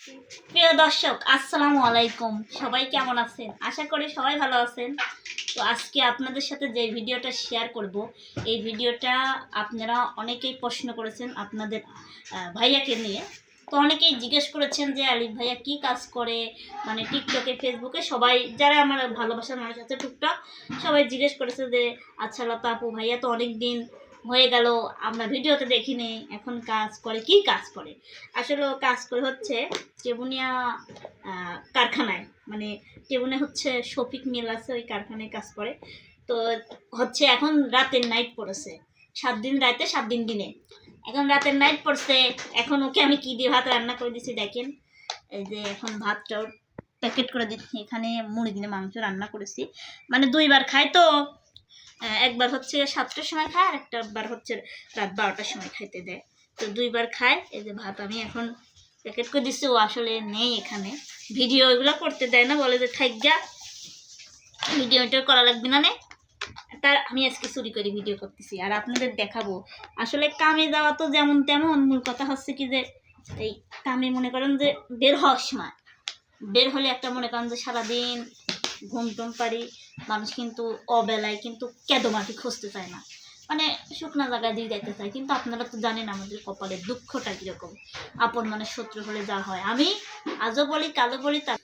প্রিয় দর্শক, আসসালামু আলাইকুম। সবাই কেমন আছেন? আশা করি সবাই ভালো আছেন। তো আজকে আপনাদের সাথে যে ভিডিওটা শেয়ার করব, এই ভিডিওটা আপনারা অনেকেই প্রশ্ন করেছেন আপনাদের ভাইয়াকে নিয়ে। তো অনেকেই জিজ্ঞেস করেছেন যে, আলিফ ভাইয়া কি কাজ করে? মানে টিকটকে ফেসবুকে সবাই, যারা আমার ভালোবাসার মানুষ আছে, টুকটাক, সবাই জিজ্ঞেস করেছে যে আচ্ছা লতা আপু, ভাইয়া তো অনেক দিন হয়ে গেল, আমরা ভিডিওতে দেখিনি, এখন কাজ করে, কি কাজ করে? আসলে কাজ করে হচ্ছে টেবুনিয়া কারখানায় মানে টেবুনে হচ্ছে শফিক মিল আছে, ওই কারখানায় কাজ করে। তো হচ্ছে এখন রাতের নাইট পড়েছে, সাত দিন রাতে, সাত দিন দিনে। এখন রাতের নাইট পড়ছে, এখন ওকে আমি কী দিয়ে ভাত রান্না করে দিছি দেখেন। এই যে এখন ভাতটা প্যাকেট করে দিচ্ছি, এখানে মুড়ি দিনে মাংস রান্না করেছি। মানে দুইবার খাই তো একবার হচ্ছে সাতটার সময় খায় আর একটা বার হচ্ছে রাত বারোটার সময় খাইতে দেয়। তো দুইবার খায়, এই যে ভাত আমি এখন প্যাকেট করে দিচ্ছি ও আসলে নেই এখানে। ভিডিও এগুলো করতে দেয় না, বলে যে থাক যা ভিডিওটা করা লাগবে না নে। তার আমি আজকে চুরি করে ভিডিও করতেছি, আর আপনাদের দেখাবো। আসলে কামে যাওয়া তো যেমন তেমন, মূল কথা হচ্ছে কি যে এই কামে মনে করেন যে বের হওয়ার সময়। বের হলে একটা মনে করেন যে সারাদিন ঘুম টুম পারি মানুষ কিন্তু অবেলায় কিন্তু কেদো মাটি খুঁজতে চায় না। মানে শুকনা জায়গায় দিয়ে যেতে চায়। কিন্তু আপনারা তো জানেন আমাদের কপালের দুঃখটা কীরকম। আপন মানে শত্রু হলে যা হয়। আমি আজও বলি কালো বলি, তা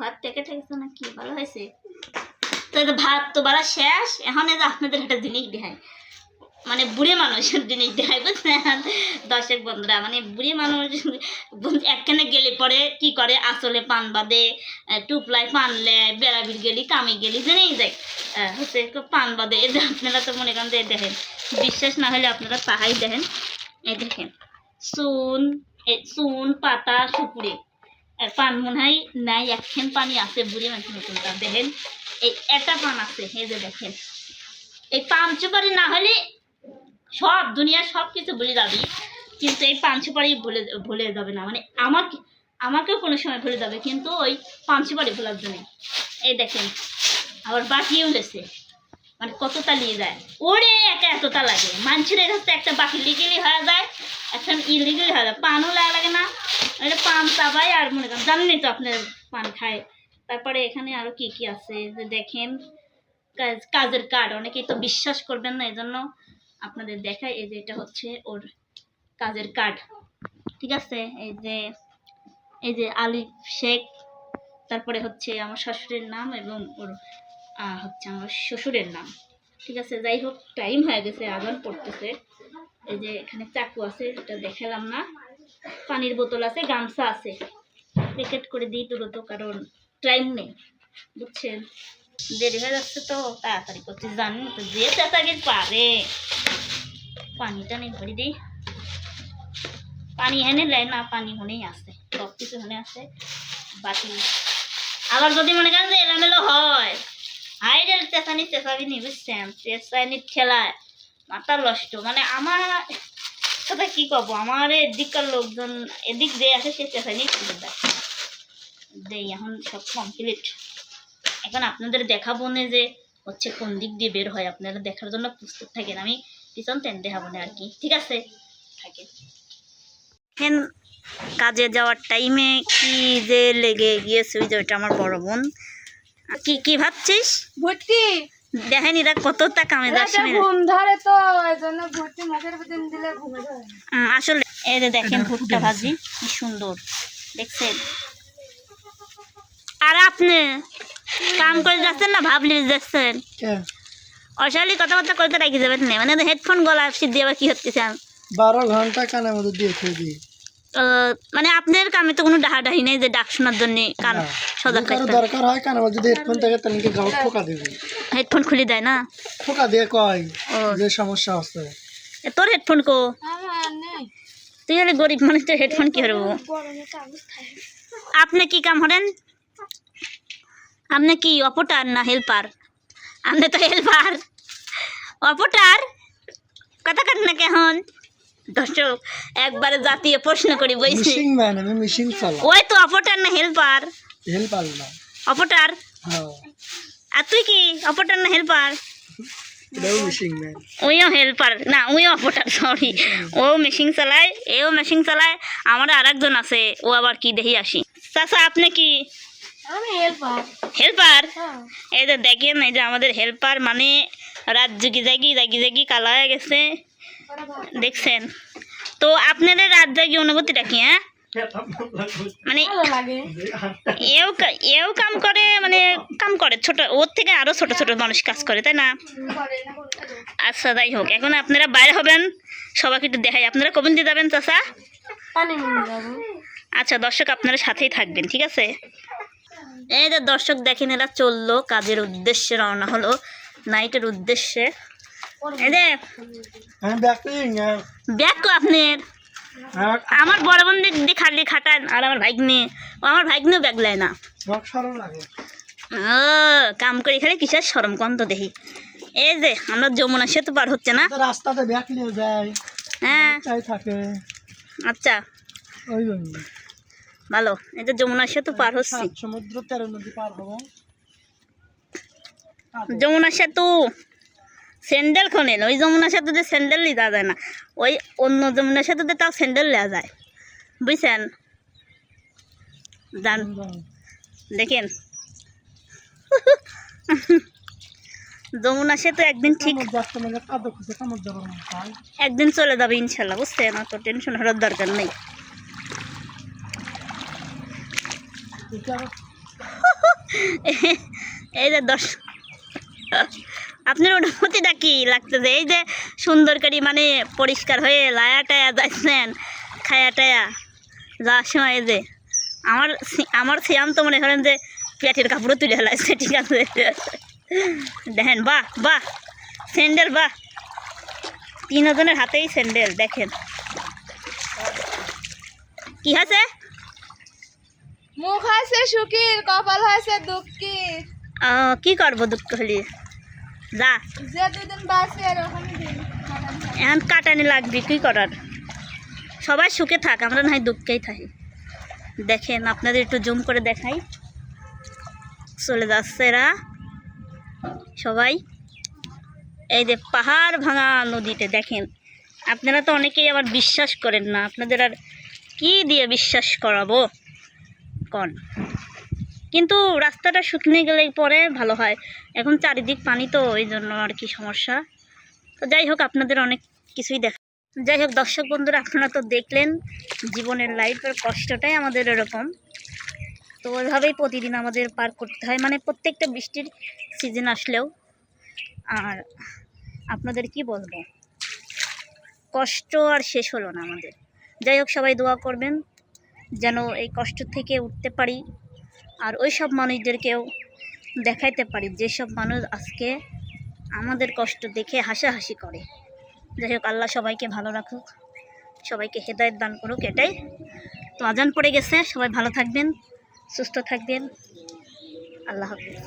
ভাত টেকে ঠেকেছে না কি ভালো হয়েছে। তো ভাত তো বাড়া শেষ। এখন এই আপনাদের একটা জিনিস দেখায় মানে বুড়ে মানুষের জিনিস বুঝছেন দর্শক বন্ধুরা মানে বুড়ি মানুষ একখানে গেলে পরে কি করে? আসলে পান বাদে আহ, টুপলায় পানলে বেড়াবির গেলি কামে গেলি জেনেই যায়। হচ্ছে পান বাদে। যে আপনারা তো মনে করেন যে দেখেন বিশ্বাস না হলে আপনারা তাহাই দেখেন। এই দেখেন এ চুন পাতা সুপুরি। পান মনে হয় নাই একখান পানি আছে বুড়ি মানুষ নতুনটা দেখেন এই একটা পান আছে এই যে দেখেন। এই পান সুপারি না হলে সব দুনিয়ার সব কিছু ভুলে যাবি, কিন্তু এই পান সুপারি ভুলে ভুলে যাবে না। মানে আমাকে, আমাকেও কোনো সময় ভুলে যাবে, কিন্তু ওই পান সুপারি ভোলার জন্য। এই দেখেন, আবার বাকিও গেছে মানে কতটা নিয়ে যায়। ওরে, একা এতটা লাগে। মানুষের কাছে একটা বাকি লিগেলি হয়ে যায়, এখন ইলিগেলি হয়ে যায়। পানও লাগা লাগে না। এটা পান চাবাই আর মনে করেন, জানেনই তো আপনার পান খায়। তারপরে এখানে আরও কি কি আছে? যে দেখেন, কাজ, কাজের কার্ড অনেকেই তো বিশ্বাস করবেন না এই জন্য আপনাদের দেখায়, এই যে এটা হচ্ছে ওর কাজের কার্ড। ঠিক আছে? এই যে এই যে আলিফ শেখ, তারপরে হচ্ছে আমার শ্বশুরের নাম এবং ওর হচ্ছে আমার শ্বশুরের নাম। ঠিক আছে? যাই হোক টাইম হয়ে গেছে, আজান পড়তেছে। এই যে এখানে চাকু আছে, এটা দেখালাম না। পানির বোতল আছে, গামছা আছে। প্যাকেট করে দিই তুলত কারণ টাইম নেই। বুঝছেন? দেরি হয়ে যাচ্ছে তো, তাড়াতাড়ি করতে জানি তো, যে তাড়াতাড়ি পারে। পানিটা নেই ভরি দিই পানি এনে নেয় না পানি হনেই আসে সব কিছু হনে আসে বাকি আবার যদি মনে করেন যে এলোমেলো হয় রে চেঁচানি চেঁচাবি নি বুঝছেন চেঁচানি ঠেলায় মাথা নষ্ট মানে আমার কথা কি কব আমার এদিককার লোকজন এদিক যে আছে সে চেঁচানি তুলে দেয় দেই এখন সব কমপ্লিট এখন আপনাদের দেখাবো না যে হচ্ছে কোন দিক দিয়ে বের হয়। আপনারা দেখার জন্য প্রস্তুত থাকেন। আমি পিছন টেন দেখাবো না আর কি। ঠিক আছে? থাকেন এখন কাজে যাওয়ার টাইমে কি যে লেগে গিয়েছে ওই যে ওইটা আমার বড় বোন। কি কি ভাবছিস? ভর্তি। দেখেন এরা কতটা কামে যাচ্ছে রাতে ঘুম ধরে তো এই জন্য ভর্তি মুখের ভিতর দিলে ঘুমে ধরে। আসলে এই যে দেখেন ভুট্টা ভাজি কি সুন্দর। দেখছেন? আর আপনি কাম করে যাচ্ছেন না ভাবলি যাচ্ছেন? অশালি কথাবার্তা করতে রাখি যাবেন না। মানে হেডফোন গলা সিদ্ধি আবার কি হচ্ছে বারো ঘণ্টা কানের মধ্যে দিয়ে খেয়ে দিই। মানে আপনার কামে তো কোনো ডাহাডাহি নেই যে ডাক শোনার জন্য কান সজাগ থাকতে দরকার হয় কানের মধ্যে যদি হেডফোন থাকে তাহলে কি গাও ঠোকা দেবে হেডফোন খুলে দেয় না? ঠোকা দিয়ে কয় যে সমস্যা এ, তোর হেডফোন কো? তুই হলে গরিব মানুষ তোর হেডফোন কি হরবো আপনি কি কাম করেন? আপনি কি অপটার না হেল্পার? আপনি তো হেল্পার অপটার কথা কাট না কেমন দর্শক একবারে জাতীয় প্রশ্ন করি বইছি। মিশিং ম্যান আমি মিশিং চালা ওই তো অপটার না হেল্পার হেল্প আল্লাহ অপটার? হ্যাঁ। আর তুই কি? অপটার না হেল্পার? ওইও হেল্পার। না ওইও অপারেটার সরি ও মেশিন চালায় এও মেশিন চালায়। আমার আর একজন আছে ও আবার কি দেখি আসি। চাচা আপনি কি? আমি হেল্পার হেল্পার এই যে দেখেন এই যে আমাদের হেল্পার মানে রাত জুগি জাগি জাগি জাগি কালা হয়ে গেছে। দেখছেন? তো আপনাদের রাত জাগি অনুভূতিটা কি হ্যাঁ? মানে এও এও কাম করে মানে কাম করে। ছোট ওর থেকে আরও ছোট ছোট মানুষ কাজ করে তাই না? আচ্ছা যাই হোক এখন আপনারা বাইরে হবেন। সবাইকে একটু দেখাই। আপনারা কবেন দিয়ে যাবেন চাষা আচ্ছা দর্শক আপনারা সাথেই থাকবেন ঠিক আছে? এই যে দর্শক দেখেন এরা চলল কাজের উদ্দেশ্যে রওনা হলো নাইটের উদ্দেশ্যে। এই যে ব্যাগ কো আপনার আমার বড় বোন দিক দিয়ে খালি খাটান আর আমার ভাগ্নে। আমার ভাগ্নেও ব্যাগ নেয় না। ও কাম করে খালি কিসের সরম কন্ত দেখি এই যে আমরা যমুনা সেতু পার হচ্ছে না। রাস্তাতে ব্যাক নিয়ে যায় হ্যাঁ। থাকে। আচ্ছা। ওই ভালো এই যে যমুনা সেতু পার হচ্ছি। সমুদ্র তেরো নদী পার হব। যমুনা সেতু স্যান্ডেল খোনেন ওই যমুনা সেতুতে স্যান্ডেল দেওয়া যায় না। ওই অন্য যমুনা সেতুতে তাও স্যান্ডেল নেওয়া যায়। বুঝছেন? যান। দেখেন। যমুনা সেতু একদিন ঠিক। একদিন চলে যাবে ইনশাল্লাহ বুঝছেন? অত টেনশন হওয়ার দরকার নেই এটা এই যে দশ। আপনার অনুভূতিটা কি লাগতেছে? এই যে সুন্দর করে মানে পরিষ্কার হয়ে লায়া টায়া যাচ্ছেন, খায়া টায়া যাওয়ার সময় এই যে আমার আমার সিয়াম তো মনে করেন যে পেটের কাপড়ও তুলে ফেলাইছে, ঠিক আছে? দেখেন, বাহ বাহ, স্যান্ডেল, বাহ। তিনজনের হাতেই স্যান্ডেল, দেখেন। কি আছে মুখ হয়েছে সুখীর কপাল হয়েছে দুঃখীর। কি করব দুঃখ হলি? যা। যে দুদিন বাঁচে এরকম এখন কাটানি লাগবে কি করার? সবাই সুখে থাক আমরা না হয় দুঃখেই থাকি। দেখেন আপনাদের একটু জুম করে দেখাই। চলে যাচ্ছে এরা। সবাই। এই যে পাহাড় ভাঙা নদীতে দেখেন। আপনারা তো অনেকেই আবার বিশ্বাস করেন না। আপনাদের আর কি দিয়ে বিশ্বাস করাবো? কন। কিন্তু রাস্তাটা শুকনে গেলে পরে ভালো হয়। এখন চারিদিক পানি তো ওই জন্য আর কি সমস্যা। তো যাই হোক, আপনাদের অনেক কিছুই দেখা যাই হোক, দর্শক বন্ধুরা, আপনারা তো দেখলেন, জীবনের লাইফের কষ্টটাই আমাদের এরকম। তো ওইভাবেই প্রতিদিন আমাদের পার করতে হয়। মানে প্রত্যেকটা বৃষ্টির সিজন আসলেও। আর আপনাদের কি বলব? কষ্ট আর শেষ হলো না আমাদের। যাই হোক, সবাই দোয়া করবেন। যেন এই কষ্ট থেকে উঠতে পারি আর ওই সব মানুষদেরকেও দেখাইতে পারি। যেসব মানুষ আজকে আমাদের কষ্ট দেখে হাসাহাসি করে। যাই হোক, আল্লাহ সবাইকে ভালো রাখুক, সবাইকে হেদায়ত দান করুক, এটাই তো আজান পড়ে গেছে। সবাই ভালো থাকবেন, সুস্থ থাকবেন। আল্লাহ হাফিজ।